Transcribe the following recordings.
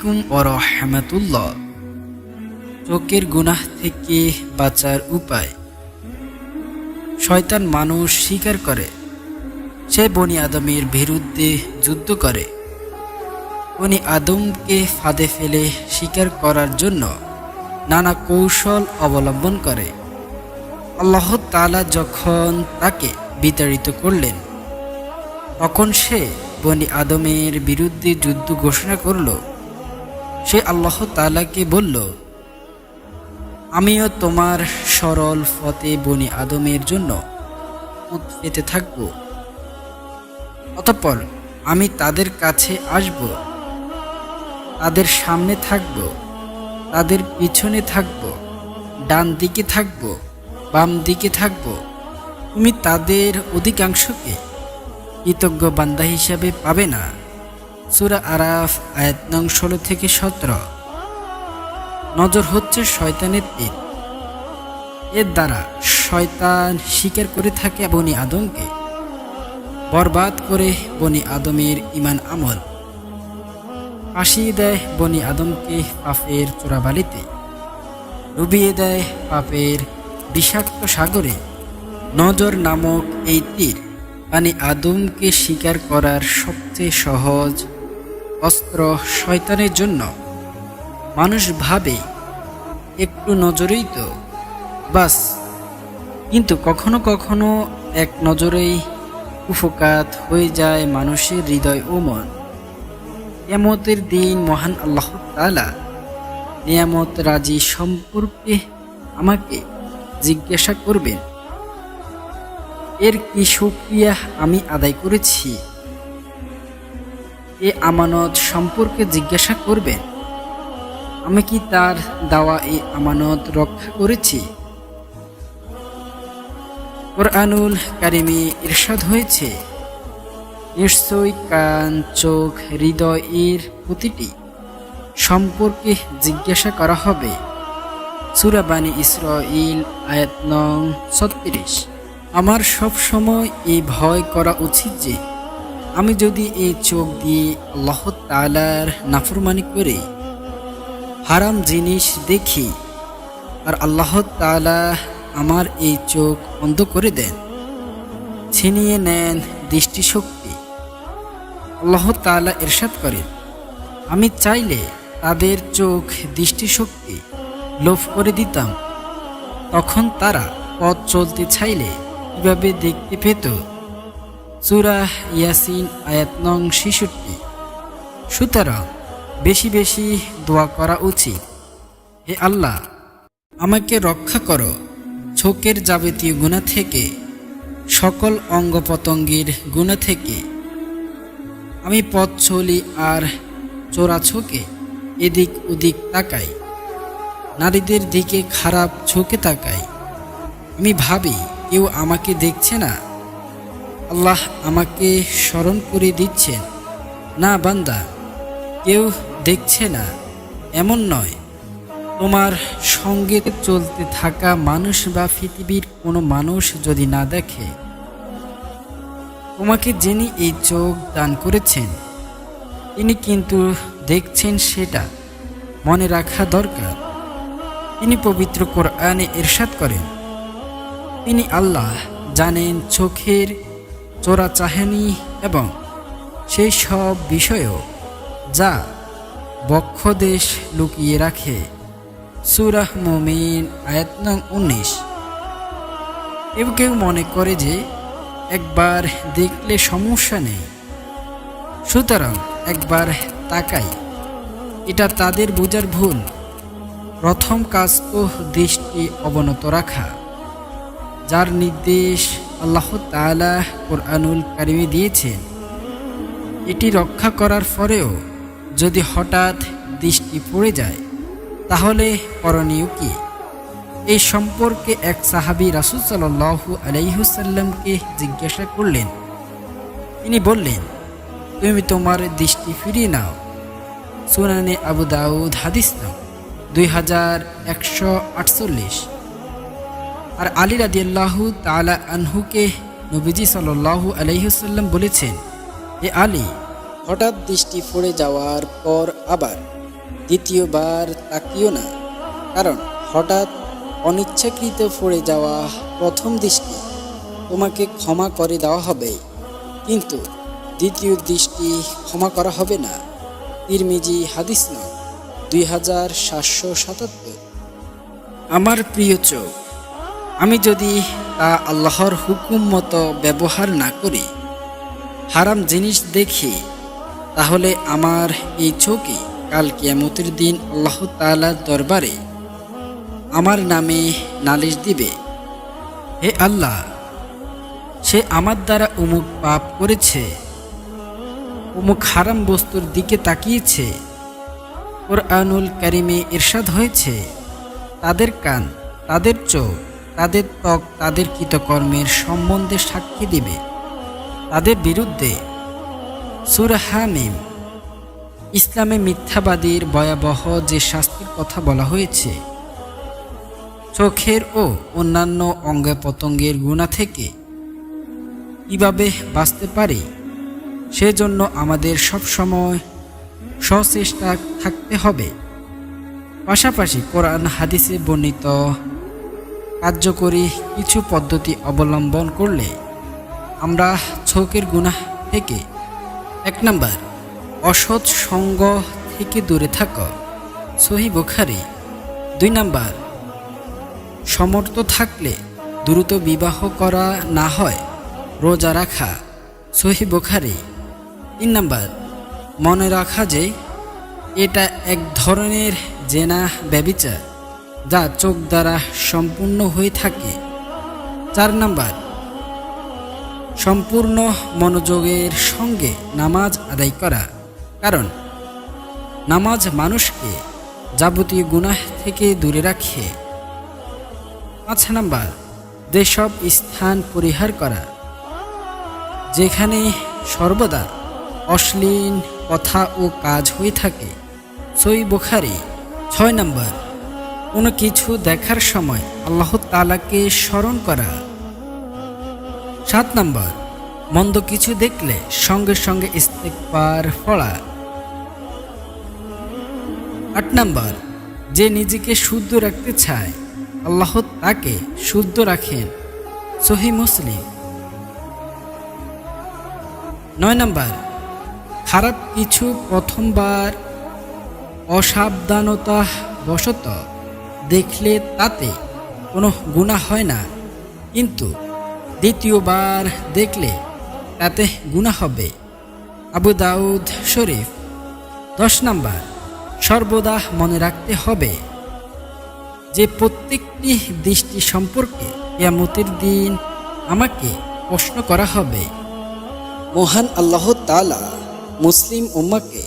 আলাইকুম ওরহমাতুল্লাহ চোখের গুনাহ থেকে বাঁচার উপায়। শয়তান মানুষ স্বীকার করে, সে বনি আদমের বিরুদ্ধে যুদ্ধ করে। বনি আদমকে ফাঁদে ফেলে স্বীকার করার জন্য নানা কৌশল অবলম্বন করে। আল্লাহ তাআলা যখন তাকে বিতাড়িত করলেন, তখন সে বনি আদমের বিরুদ্ধে যুদ্ধ ঘোষণা করল। সে আল্লাহ তালাকে বলল, আমিও তোমার সরল ফতে বনি আদমের জন্য পেতে থাকব। অতঃপর আমি তাদের কাছে আসব, তাদের সামনে থাকব, তাদের পিছনে থাকব, ডান দিকে থাকব, বাম দিকে থাকব। তুমি তাদের অধিকাংশকে কৃতজ্ঞ বান্দা হিসাবে পাবে না। সুরা আরাফ, আয়াত নং ষোলো থেকে সতেরো। নজর হচ্ছে শয়তানের তীর এর দ্বারা শয়তান স্বীকার করে থাকে বনি আদমকে। বরবাদ করে বনি আদমের ইমান আমল। ফাঁসিয়ে দেয় বনি আদমকে পাপের চোরাবালিতে ডুবিয়ে দেয় পাপের বিষাক্ত সাগরে। নজর নামক এই তীর মানে আদমকে শিকার করার সবচেয়ে সহজ অস্ত্র শয়তানের জন্য। মানুষ ভাবে, একটু নজরেই তো, বাস। কিন্তু কখনো কখনো এক নজরেই উপকাত হয়ে যায় মানুষের হৃদয় ও মন। এমতের দিন মহান আল্লাহ তালা নিয়ামত রাজি সম্পর্কে আমাকে জিজ্ঞাসা করবেন, এর কি সুক্রিয়া আমি আদায় করেছি? এ আমানত সম্পর্কে জিজ্ঞাসা করবেন আমি কি তার দেওয়া এই আমানত রক্ষা করেছি? কোরআনুল কারিমে ইরশাদ হয়েছে, নিশ্চয়ই কান, চোখ, হৃদয় এর প্রতিটি সম্পর্কে জিজ্ঞাসা করা হবে। সুরাবানী ইসরাইল আয়াত নং ছত্রিশ। আমার সব সময় এই ভয় করা উচিত যে আমি যদি এই চোখ দিয়ে আল্লাহ তালার নাফরমানি করে হারাম জিনিস দেখি, আর আল্লাহ তালা আমার এই চোখ বন্ধ করে দেন, ছিনিয়ে নেন দৃষ্টিশক্তি, আল্লাহ তালা এরশাদ করেন। আমি চাইলে তাদের চোখ দৃষ্টিশক্তি লোভ করে দিতাম। তখন তারা পথ চলতে চাইলে কীভাবে দেখতে পেত? সুরাহ ইয়াসিন আয়াত নং ছেষট্টি। সুতরাং বেশি বেশি দোয়া করা উচিত। হে আল্লাহ, আমাকে রক্ষা করো চোখের যাবতীয় গুণা থেকে, সকল অঙ্গ পতঙ্গের গুণা থেকে। আমি পথ চলি আর চোরা চোখে এদিক ওদিক তাকাই, নারীদের দিকে খারাপ চোখে তাকাই। আমি ভাবি, কেউ আমাকে দেখছে না আল্লাহ আমাকে স্মরণ করে দিচ্ছেন না বান্দা, কেউ দেখছে না, এমন নয়। তোমার সঙ্গে চলতে থাকা মানুষ বা পৃথিবীর কোনো মানুষ যদি না দেখে, তোমাকে যিনি এই চোখ দান করেছেন, তিনি কিন্তু দেখছেন সেটা। মনে রাখা দরকার, তিনি পবিত্র কোরআনে এরশাদ করেন। তিনি আল্লাহ জানেন চোখের চোরা চাহানি এবং সেই সব বিষয়ও যা বক্ষদেশ লুকিয়ে রাখে। সুরাহ মমিন, আয়াত নং উনিশ। কেউ কেউ মনে করে যে একবার দেখলে সমস্যা নেই, সুতরাং একবার তাকাই। এটা তাদের বোঝার ভুল। প্রথম কাজ ও দৃষ্টি অবনত রাখা। যার নির্দেশ আল্লাহ তাআলা কোরআনুল কারিমে দিয়েছেন। এটি রক্ষা করার পরেও যদি হঠাৎ দৃষ্টি পড়ে যায়, তাহলে করণীয় কি? এই সম্পর্কে এক সাহাবি রাসুল সাল্লাহু আলাইহুসাল্লামকে জিজ্ঞাসা করলেন। তিনি বললেন, তুমি তোমার দৃষ্টি ফিরিয়ে নাও। সুনানে আবু দাউদ হাদিস দুই হাজার একশো আটচল্লিশ। আর আলী রাদিয়াল্লাহু তালা আনহুকে নবীজি সাল্লাহু আলাইহুসাল্লাম বলেছেন এ আলী, হঠাৎ দৃষ্টি পড়ে যাওয়ার পর আবার দ্বিতীয়বার তাকিও না। কারণ হঠাৎ অনিচ্ছাকৃত পড়ে যাওয়া প্রথম দৃষ্টি তোমাকে ক্ষমা করে দেওয়া হবে। কিন্তু দ্বিতীয় দৃষ্টি ক্ষমা করা হবে না। তিরমিজি হাদিস নং দুই হাজার সাতশো সাতাত্তর। আমার প্রিয় চোখ আমি যদি তা আল্লাহর হুকুম মতো ব্যবহার না করি, হারাম জিনিস দেখি, তাহলে আমার এই চোখই কাল কিয়ামতের দিন আল্লাহ তাআলার দরবারে আমার নামে নালিশ দিবে। হে আল্লাহ, সে আমার দ্বারা অমুক পাপ করেছে অমুক হারাম বস্তুর দিকে তাকিয়েছে, কোরআনুল কারিমে ইরশাদ হয়েছে, তাদের কান, তাদের চোখ তাদের ত্বক তাদের কৃতকর্মের সম্বন্ধে সাক্ষী দিবে। তাদের বিরুদ্ধে সুরহামিম ইসলামে মিথ্যাবাদীর ভয়াবহ যে শাস্তির কথা বলা হয়েছে, চোখের ও অন্যান্য অঙ্গ প্রত্যঙ্গের গুণা থেকে কীভাবে বাঁচতে পারি, সেজন্য আমাদের সবসময় সচেষ্টা থাকতে হবে। পাশাপাশি কোরআন, হাদিসে বর্ণিত কার্যকরী কিছু পদ্ধতি অবলম্বন করলে আমরা চোখের গুণা থেকে এক নম্বর, অসৎ সঙ্গ থেকে দূরে থাকা। সহি বুখারি। দুই নাম্বার, সমর্থ থাকলে দ্রুত বিবাহ করা না হয়, রোজা রাখা। সহি বুখারি। তিন নাম্বার, মনে রাখা যে এটা এক ধরনের জেনা ব্যবিচার। যা চোখ দ্বারা সম্পূর্ণ হয়ে থাকে। চার নাম্বার, সম্পূর্ণ মনোযোগের সঙ্গে নামাজ আদায় করা। কারণ, নামাজ মানুষকে যাবতীয় গুনাহ থেকে দূরে রাখে। পাঁচ নাম্বার, যেসব স্থান পরিহার করা, যেখানে সর্বদা অশ্লীল কথা ও কাজ হয়ে থাকে। সই বুখারি, ছয় নম্বর কোনো কিছু দেখার সময় আল্লাহ তালাকে স্মরণ করা। সাত নম্বর, মন্দ কিছু দেখলে সঙ্গে সঙ্গে ইস্তেকবার পড়া। আট নম্বর, যে নিজেকে শুদ্ধ রাখতে চায়, আল্লাহ তাকে শুদ্ধ রাখেন। সহি মুসলিম। নয় নম্বর, খারাপ কিছু প্রথমবার অসাবধানতা বশত দেখলে তাতে কোনো গুণা হয় না। কিন্তু দ্বিতীয়বার দেখলে তাতে গুণা হবে। আবু দাউদ শরীফ, দশ নাম্বার, সর্বদা মনে রাখতে হবে যে প্রত্যেকটি দৃষ্টি সম্পর্কে কেয়ামতের দিন আমাকে প্রশ্ন করা হবে। মহান আল্লাহ তালা মুসলিম উম্মাকে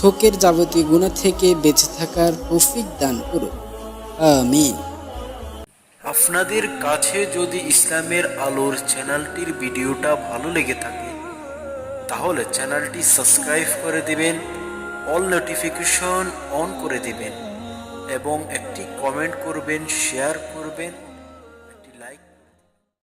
চোখের যাবতীয় গুণা থেকে বেঁচে থাকার তৌফিক দান করুক আমিন। আপনাদের কাছে যদি ইসলামের আলোর চ্যানেলটির ভিডিওটা ভালো লেগে থাকে, তাহলে চ্যানেলটি সাবস্ক্রাইব করে দিবেন, অল নোটিফিকেশন অন করে দিবেন, এবং একটি কমেন্ট করবেন, শেয়ার করবেন।